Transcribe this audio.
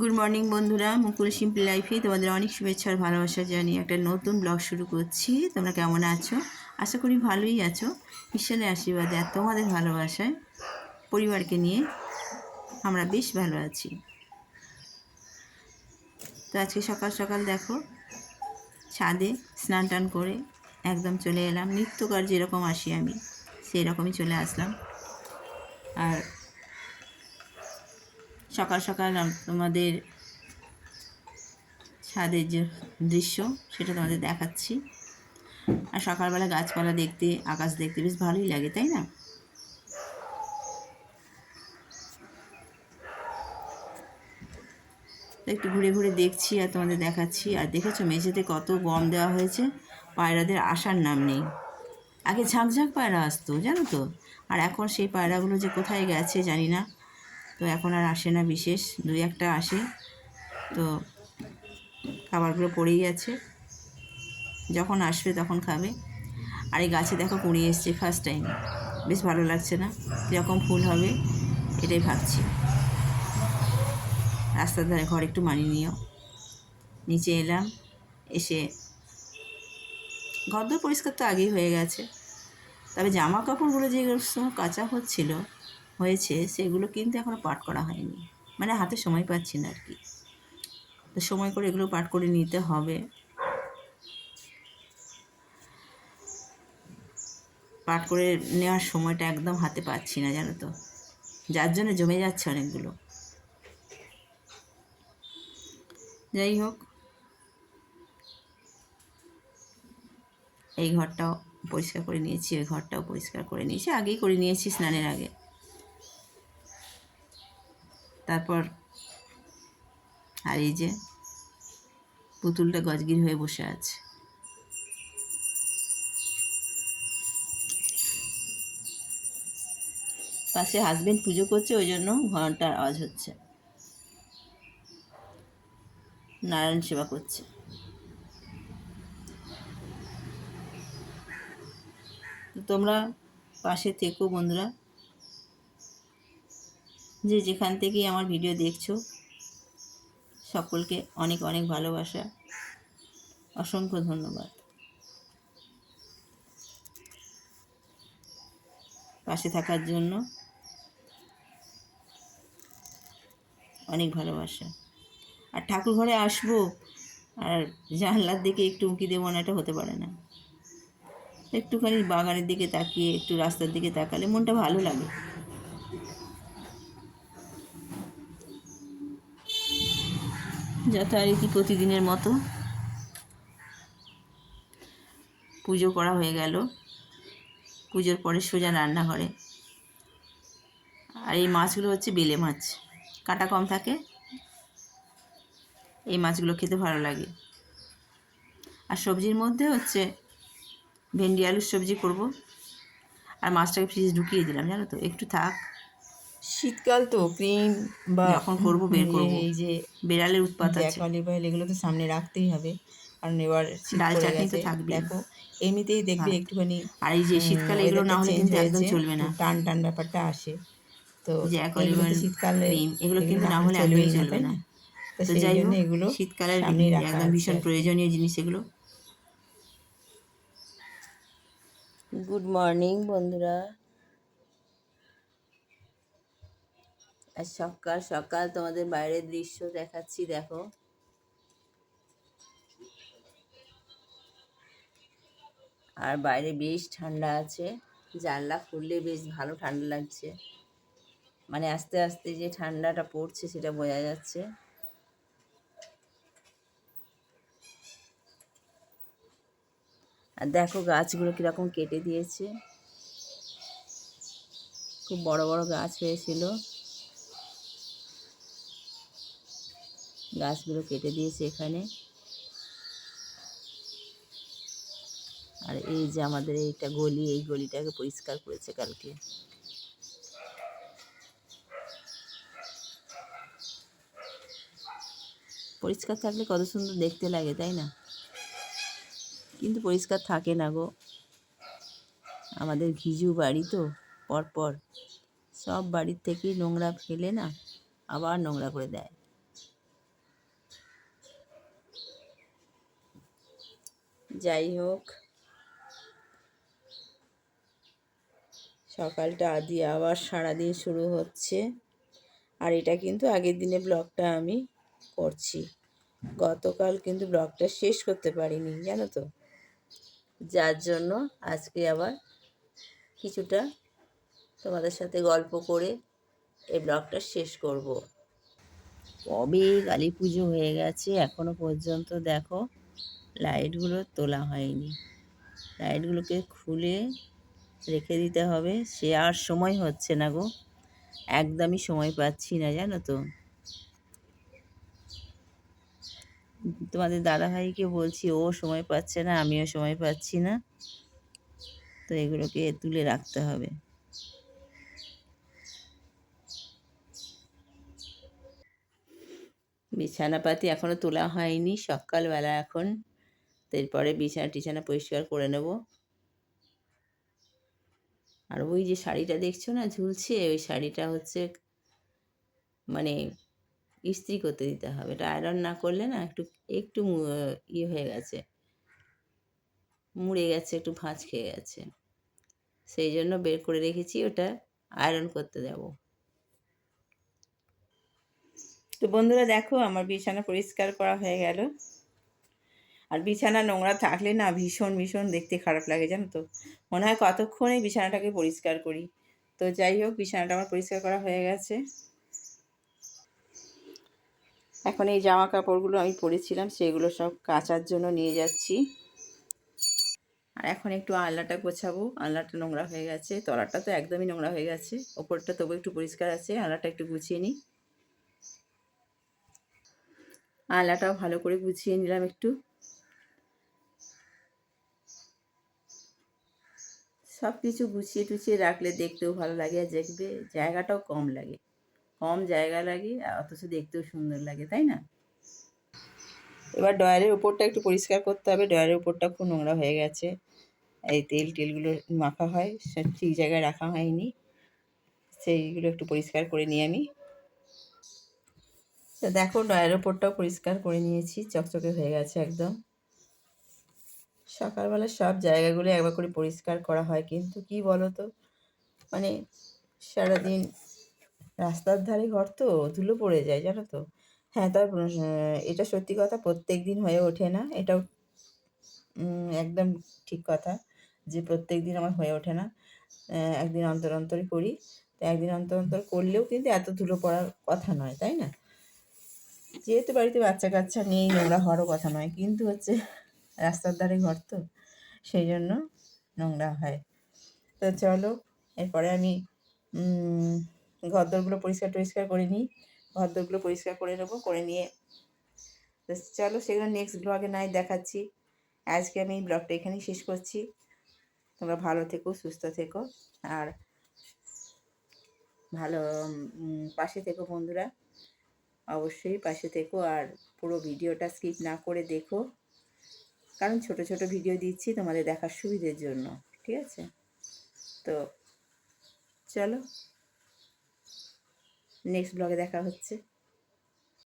Good morning বন্ধুরা। মুকুল simple লাইফে তোমাদের অনেক শুভেচ্ছা আর ভালোবাসা জানিয়ে একটা নতুন ব্লগ শুরু করছি। তোমরা কেমন আছো? আশা করি ভালোই আছো। ঈশ্বরের আশীর্বাদে আর তোমাদের ভালোবাসায় পরিবারকে নিয়ে আমরা বেশ ভালো আছি। তো আজকে সকাল সকাল দেখো, ছাদে স্নান টান করে একদম চলে এলাম। নিত্যকার যেরকম আসি আমি সেই রকমই চলে আসলাম। আর সকাল সকাল তোমাদের ছাদের যে দৃশ্য, সেটা তোমাদের দেখাচ্ছি। আর সকালবেলা গাছপালা দেখতে, আকাশ দেখতে বেশ ভালোই লাগে, তাই না? একটু ঘুরে ঘুরে দেখছি আর তোমাদের দেখাচ্ছি। আর দেখেছ মেঝেতে কত গম দেওয়া হয়েছে? পায়রাদের আসার নাম নেই। আগে ঝাঁকঝাঁক পায়রা আসতো, জানো তো? আর এখন সেই পায়রাগুলো যে কোথায় গেছে জানি না। তো এখন আর আসে না বিশেষ, দুই একটা আসে। তো খাবারগুলো পড়েই আছে যখন আসবে তখন খাবে। আর এই গাছে দেখো কুড়িয়ে এসছে ফার্স্ট টাইম বেশ ভালো লাগছে না? কীরকম ফুল হবে, এটাই ভাবছি। রাস্তার ধারে ঘর একটু মানিয়ে নিও। নিচে এলাম, এসে ঘর পরিষ্কার তো আগেই হয়ে গেছে। তবে জামা কাপড়গুলো যেগুলো সময় কাঁচা হচ্ছিল হয়েছে, সেগুলো কিন্তু এখনও পাট করা হয়নি। মানে হাতে সময় পাচ্ছি না আর কি তো সময় করে এগুলো পাট করে নিতে হবে। পাট করে নেওয়ার সময়টা একদম হাতে পাচ্ছি না, জানো তো? যার জন্য জমে যাচ্ছে অনেকগুলো। যাই হোক। এই ঘরটাও পরিষ্কার করে নিয়েছি, ওই ঘরটাও পরিষ্কার করে নিয়েছি, আগেই করে নিয়েছি স্নানের আগে। তারপর আর এই যে পুতুলটা গজগির হয়ে বসে আছে। পাশে হাজবেন্ড পুজো করছে, ওই জন্য ঘণ্টার আওয়াজ হচ্ছে। নারায়ণ সেবা করছে। তোমরা পাশে থেকো বন্ধুরা। যে যেখান থেকেই আমার ভিডিও দেখছ, সকলকে অনেক অনেক ভালোবাসা। অসংখ্য ধন্যবাদ। পাশে থাকার জন্য অনেক ভালোবাসা। আর ঠাকুর ঘরে আসব আর জানলার দিকে একটু উঁকি দেবো না, এটা হতে পারে না। একটুখানি বাগানের দিকে তাকিয়ে, একটু রাস্তার দিকে তাকালে মনটা ভালো লাগে। যথারীতি প্রতিদিনের মতো। পুজো করা হয়ে গেল। পুজোর পরে সোজা রান্নাঘরে। আর এই মাছগুলো হচ্ছে বেলে মাছ। কাটা কম থাকে। এই মাছগুলো খেতে ভালো লাগে। আর সবজির মধ্যে হচ্ছে ভেন্ডি, আলুর সবজি করব। আর মাছটাকে ফ্রিজে ঢুকিয়ে দিলাম, জানো তো? একটু থাক। শীতকাল তো ক্রিম বা এখন করব বের করব। এই যে বেড়ালের উৎপাত আছে অলিভ অয়েল এগুলো তো সামনে রাখতেই হবে কারণ এবার ডাল চাটনি তো গেছে। থাকবেই। দেখো এমনিতেই দেখবে। একটুখানি আর এই যে শীতকালে এগুলো না হলে কিন্তু একদম চলবে না টান টান ব্যাপারটা আসে তো শীতকালে এগুলো কিন্তু না হলে একদমই চলবে না তো যাই হোক এগুলো শীতকালের একদম ভীষণ প্রয়োজনীয় জিনিস এগুলো গুড মর্নিং বন্ধুরা আর সকাল সকাল তোমাদের বাইরের দৃশ্য দেখাচ্ছি, দেখো। আর বাইরে বেশ ঠান্ডা আছে, জানলা খুললে বেশ ভালো ঠান্ডা লাগছে। মানে আস্তে আস্তে যে ঠান্ডাটা পড়ছে সেটা বোঝা যাচ্ছে। আর দেখো গাছগুলো কীরকম কেটে দিয়েছে। খুব বড় বড় গাছ হয়েছিল। গাছগুলো কেটে দিয়েছে এখানে। আর এই যে আমাদের এইটা গলি, এই গলিটাকে পরিষ্কার করেছে কালকে। পরিষ্কার থাকলে কত সুন্দর দেখতে লাগে, তাই না? কিন্তু পরিষ্কার থাকে না গো। আমাদের ঘিজু বাড়ি তো, পরপর। সব বাড়ির থেকেই নোংরা ফেলে না, আবার নোংরা করে দেয়। যাই হোক। সকালটা আদি আবার সারাদিন শুরু হচ্ছে। আর এটা কিন্তু আগের দিনে ব্লগটা আমি করছি। গতকাল কিন্তু ব্লগটা শেষ করতে পারিনি, জানো তো? যার জন্য আজকে আবার কিছুটা তোমাদের সাথে গল্প করে এই ব্লগটা শেষ করব। কবে কালী পুজো হয়ে গেছে এখনও পর্যন্ত দেখো। লাইটগুলো তোলা হয়নি। লাইটগুলোকে খুলে রেখে দিতে হবে। সে আর সময় হচ্ছে না গো। একদমই সময় পাচ্ছি না, জানো তো। তোমাদের দাদাভাইকে বলছি, ও সময় পাচ্ছে না, আমিও সময় পাচ্ছি না। তো এগুলোকে তুলে রাখতে হবে। বিছানাপাতি এখনও তোলা হয়নি। সকালবেলা এখন তো এরপরে বিছানা টিছানা পরিষ্কার করে নেব। আর ওই যে শাড়িটা দেখছ না ঝুলছে, ওই শাড়িটা হচ্ছে মানে ইস্ত্রি করতে দিতে হবে। এটা আয়রন না করলে না একটু একটু ইয়ে হয়ে গেছে, মুড়ে গেছে, একটু ভাঁজ খেয়ে গেছে। সেই জন্য বের করে রেখেছি, ওটা আয়রন করতে দেবো। তো বন্ধুরা দেখো, আমার বিছানা পরিষ্কার করা হয়ে গেল। আর বিছানা নোংরা থাকলে না ভীষণ ভীষণ দেখতে খারাপ লাগে, জানো তো। মনে হয় কতক্ষণে বিছানাটাকে পরিষ্কার করি। তো যাই হোক, বিছানাটা আমার পরিষ্কার করা হয়ে গেছে। এখন এই জামা কাপড়গুলো আমি পরেছিলাম, সেগুলো সব কাচার জন্য নিয়ে যাচ্ছি। আর এখন একটু আলনাটা গোছাবো। আলনাটা নোংরা হয়ে গেছে, তলাটা তো একদমই নোংরা হয়ে গেছে। ওপরটা তবু একটু পরিষ্কার আছে, আলনাটা একটু গুছিয়ে নিই। আলনাটাও ভালো করে গুছিয়ে নিলাম একটু। সব কিছু গুছিয়ে টুছিয়ে রাখলে দেখতেও ভালো লাগে আর দেখবে জায়গাটাও কম লাগে। কম জায়গা লাগে, আর অথচ দেখতেও সুন্দর লাগে, তাই না? এবার ডয়ারের উপরটা একটু পরিষ্কার করতে হবে। ডয়ারের উপরটা খুব নোংরা হয়ে গেছে। এই তেল টেলগুলো মাখা হয়, সব ঠিক জায়গায় রাখা হয়নি। সেইগুলো একটু পরিষ্কার করে নিই আমি। তো দেখো ডয়ারের উপরটাও পরিষ্কার করে নিয়েছি। চকচকে হয়ে গেছে একদম। সকালবেলা সব জায়গাগুলো একবার করে পরিষ্কার করা হয়। কিন্তু কি বলো তো মানে সারাদিন রাস্তার ধারে ঘর তো, ধুলো পড়ে যায়, জানো তো? হ্যাঁ তার এটা সত্যি কথা, প্রত্যেক দিন হয়ে ওঠে না। এটাও একদম ঠিক কথা যে প্রত্যেক দিন আমার হয়ে ওঠে না। একদিন অন্তর অন্তরই করি। তো একদিন অন্তর অন্তর করলেও কিন্তু এত ধুলো পড়ার কথা নয়, তাই না? যেহেতু বাড়িতে বাচ্চা কাচ্চা নেই, নোংরা হওয়ারও কথা নয়। কিন্তু হচ্ছে রাস্তার ধারে ঘর তো, সেই জন্য নোংরা হয়। তো চলো, এরপরে আমি ঘরদোরগুলো পরিষ্কার টরিষ্কার করে নিই। ঘরদোরগুলো পরিষ্কার করে নেব, করে নিয়ে তো চলো সেগুলো নেক্সট ব্লগে নাই দেখাচ্ছি। আজকে আমি ব্লগটা এখানেই শেষ করছি। তোমরা ভালো থেকো, সুস্থ থেকো, আর ভালো পাশে থেকো বন্ধুরা। অবশ্যই পাশে থেকো, আর পুরো ভিডিওটা স্কিপ না করে দেখো। কারণ ছোট ছোট ভিডিও দিচ্ছি তোমাদের দেখার সুবিধের জন্য, ঠিক আছে? তো চলো নেক্সট ব্লগে দেখা হচ্ছে।